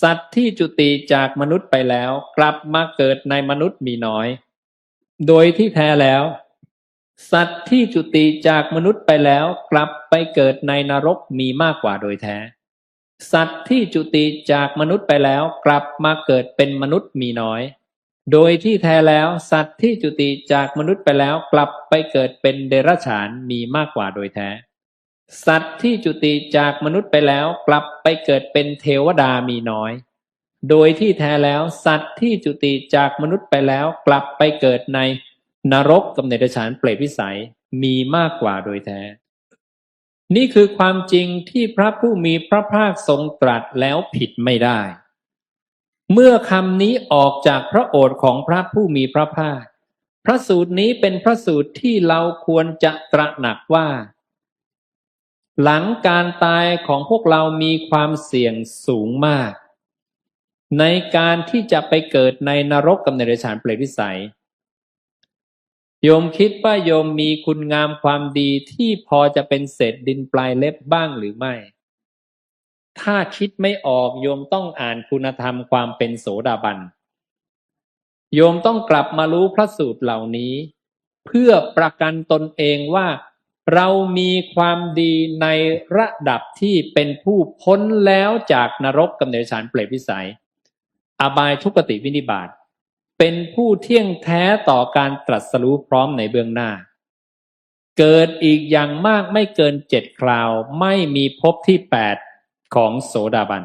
สัตว์ที่จุติจากมนุษย์ไปแล้ว กลับมาเกิดในมนุษย์มีน้อย โดยที่แท้แล้ว สัตว์ที่จุติจากมนุษย์ไปแล้ว กลับไปเกิดในนรกมีมากกว่าโดยแท้ สัตว์ที่จุติจากมนุษย์ไปแล้ว กลับมาเกิดเป็นมนุษย์มีน้อย โดยที่แท้แล้วสัตว์ที่จุติจากมนุษย์ไปแล้ว กลับไปเกิดเป็นเดรัจฉานมีมากกว่าโดยแท้ สัตว์ที่จุติจากมนุษย์ไปแล้วกลับไปเกิดเป็นเทวดามีน้อย โดยที่แท้แล้วสัตว์ที่จุติจากมนุษย์ไปแล้วกลับไปเกิดในนรกกับเนรชานเปรตวิสัยมีมากกว่าโดยแท้ นี่คือความจริงที่พระผู้มีพระภาคทรงตรัสแล้วผิดไม่ได้ เมื่อคำนี้ออกจากพระโอษฐ์ของพระผู้มีพระภาค พระสูตรนี้เป็นพระสูตรที่เราควรจะตระหนักว่า หลังการตายของพวกเรามีความเสี่ยงสูงมาก ในการที่จะไปเกิดในนรกกับในเดรัจฉานเปรตวิสัย โยมคิดว่าโยมมีคุณงามความดีที่พอจะเป็นเศษดินปลายเล็บบ้างหรือไม่ ถ้าคิดไม่ออกโยมต้องอ่านคุณธรรมความเป็นโสดาบัน โยมต้องกลับมารู้พระสูตรเหล่านี้ เพื่อประกันตนเองว่า เรามีความดีในระดับที่เป็นผู้พ้นแล้วจากนรกกับเนรชานเปรตวิสัย อบายทุกติวินิบาตเป็นผู้เที่ยงแท้ต่อการตรัสรู้พร้อมในเบื้องหน้า เกิดอีกอย่างมากไม่เกินเจ็ดคราว ไม่มีภพที่แปดของโสดาบัน